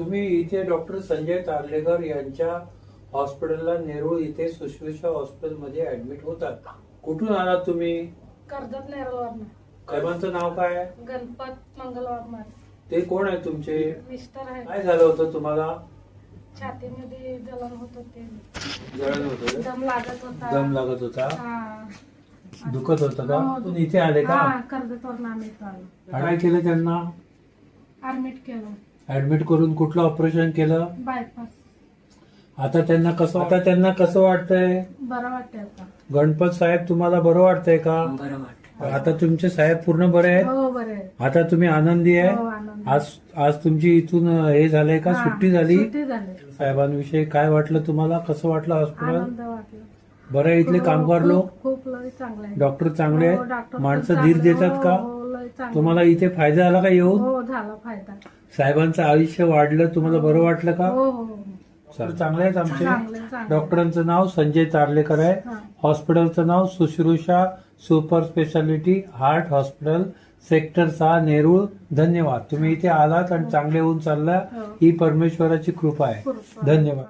तुम्ही इथे डॉक्टर संजय तारलेकर यांच्या हॉस्पिटलला नेरूळ इथे सुश्रुषा हॉस्पिटलमध्ये ऍडमिट होतात. कुठून आलात तुम्ही? कर्जत नेरळवरनं साहेबांचं नाव काय? गणपत मंगलवार ते कोण आहे तुमचे? मिस्टर आहे काय झालं होतं तुम्हाला? छातीमध्ये जलन होत होते. जळण होतं दम लागत होता. दम लागत होता? हा. दुखत होतं का? हो. तुम्ही इथे आले का? हा आम्ही आलो. काय केलं त्यांना? ऍडमिट केलं. ऍडमिट करून कुठलं ऑपरेशन केलं? बायपास. आता त्यांना कसं आता त्यांना कसं वाटतंय? बरं वाटतंय आता. गणपत साहेब तुम्हाला बरं वाटतंय का? बरं वाटत आता तुमचे साहेब पूर्ण बरे आहेत? हो बरं आहे आता तुम्ही आनंदी हो आहे आनंद. आज आज तुमची इथून हे झालंय का? हा, सुट्टी झाली? सुट्टी झाली. साहेबांविषयी काय वाटलं तुम्हाला? कसं वाटलं हॉस्पिटल? आनंद वाटला. बरं आहे इथले हो, कामगार लोक? खूप- खूप लय चांगले आहे डॉक्टर चांगले हो, आहेत पण माणसं चांगले. धीर देतात हो, का? हो, लय चांगले. तुम्हाला इथे फायदा झाला का येऊन? हो झाला फायदा. साहेबांचं आयुष्य वाढलं तुम्हाला बरं वाटलं का? हो हो हो. चला, चांगले आहेत आमचे. चांगले चांगले डॉक्टरांचं नाव संजय तारलेकर आहे. हा. हॉस्पिटलचं नाव Sushrusha super speciality heart hospital sector सहा नेरूळ. धन्यवाद. तुम्ही इथे आलात आणि चांगले होऊन चालला. हो. ही परमेश्वराची कृपा आहे. धन्यवाद.